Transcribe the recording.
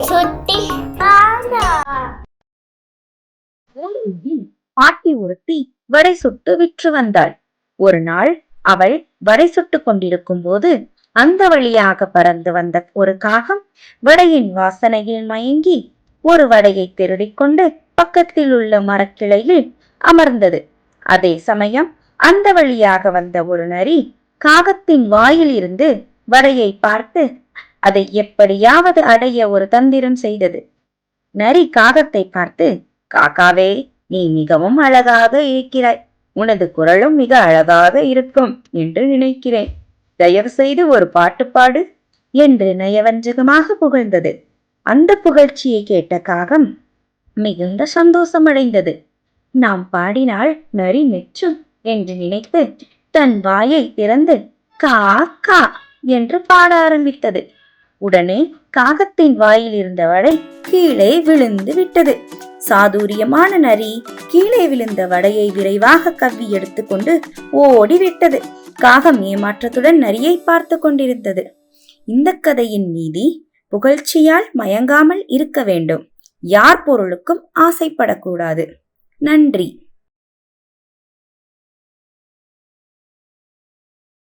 சுட்டி பாட்டி ஒருத்தி வடை சுட்டு விற்று வந்தாள். ஒரு நாள் அவள் வடை சுட்டுக் கொண்டிருக்கும் போது அந்த வழியாக பறந்து வந்த ஒரு காகம் வடையின் வாசனையில் மயங்கி ஒரு வடையை திருடிக் கொண்டு பக்கத்தில் உள்ள மரக்கிளையில் அமர்ந்தது. அதே சமயம் அந்த வழியாக வந்த ஒரு நரி காகத்தின் வாயில் இருந்து வடையை பார்த்து அதை எப்படியாவது அடைய ஒரு தந்திரம் செய்தது. நரி காகத்தை பார்த்து காக்காவே நீ மிகவும் அழகாக இருக்கிறாய். உனது குரலும் மிக அழகாக இருக்கும் என்று நினைக்கிறேன். தயவு செய்து ஒரு பாட்டு பாடு என்று நயவஞ்சகமாக புகழ்ந்தது. அந்த புகழ்ச்சியை கேட்ட காகம் மிகுந்த சந்தோஷமடைந்தது. நாம் பாடினால் நரி மெச்சும் என்று நினைத்து தன் வாயை திறந்து கா கா என்று பாட ஆரம்பித்தது. உடனே காகத்தின் வாயில் இருந்த வடை கீழே விழுந்து விட்டது. சாதுரியமான நரி கீழே விழுந்த வடையை விரைவாக கவ்வி எடுத்துக்கொண்டு ஓடிவிட்டது காகம் ஏமாற்றத்துடன் நரியை பார்த்து கொண்டிருந்தது. இந்த கதையின் நீதி புகழ்ச்சியால் மயங்காமல் இருக்க வேண்டும். யார் பொருளுக்கும் ஆசைப்படக்கூடாது. நன்றி.